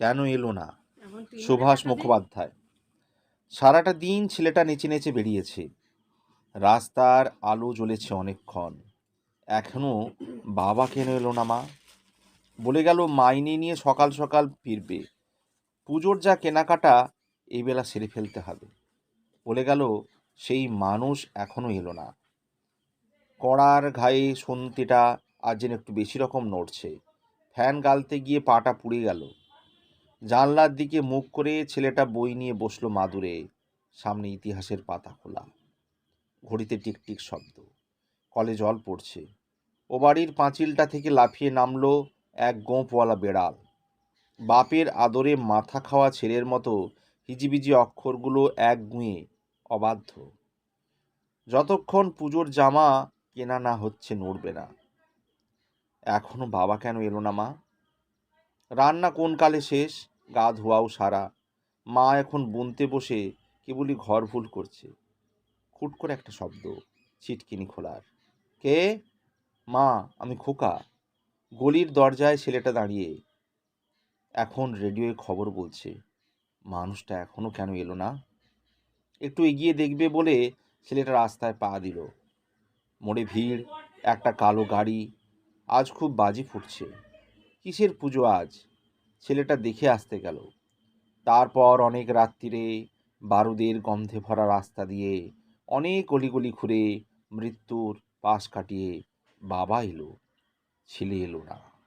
কেন এলো না? সুভাষ মুখোপাধ্যায়। সারাটা দিন ছেলেটা নেচে নেচে বেরিয়েছে। রাস্তার আলো জ্বলেছে অনেকক্ষণ। এখনও বাবা কেন এলো না মা? বলে গেল মাইনে নিয়ে সকাল সকাল ফিরবে। পুজোর যা কেনাকাটা এই বেলা সেরে ফেলতে হবে। বলে গেল সেই মানুষ এখনও এলো না। কড়ার ঘায়ে সন্তিটা আজ যেন একটু বেশি রকম নড়ছে। ফ্যান গালতে গিয়ে পাটা পুড়ে গেল। জানলার দিকে মুখ করে ছেলেটা বই নিয়ে বসল মাদুরে। সামনে ইতিহাসের পাতা খোলা। ঘড়িতে টিকটিক শব্দ। কলে জল পড়ছে। ও বাড়ির পাঁচিলটা থেকে লাফিয়ে নামলো এক গোঁপওয়ালা বেড়াল। বাপের আদরে মাথা খাওয়া ছেলের মতো হিজিবিজি অক্ষরগুলো এক গুঁয়ে অবাধ্য। যতক্ষণ পুজোর জামা কেনা না হচ্ছে নড়বে না। এখনও বাবা কেন এলো না মা? রান্না কোন কালে শেষ? গা ধোয়াও সারা। মা এখন বুনতে বসে কেবলই ঘর ভুল করছে। খুট করে একটা শব্দ, ছিটকিনি খোলার। কে? মা, আমি খোকা। গলির দরজায় ছেলেটা দাঁড়িয়ে। এখন রেডিওয়ে খবর বলছে, মানুষটা এখনও কেন এলো না? একটু এগিয়ে দেখবে বলে ছেলেটা রাস্তায় পা দিল। মোড়ে ভিড়, একটা কালো গাড়ি, আজ খুব বাজি ফুটছে। কিসের পুজো আজ? ছেলেটা দেখে আসতে গেল। তারপর অনেক রাত্রিরে বারুদের গন্ধে ভরা রাস্তা দিয়ে অনেক অলিগলি ঘুরে মৃত্যুর পাশ কাটিয়ে বাবা এলো। ছেলে এলো না।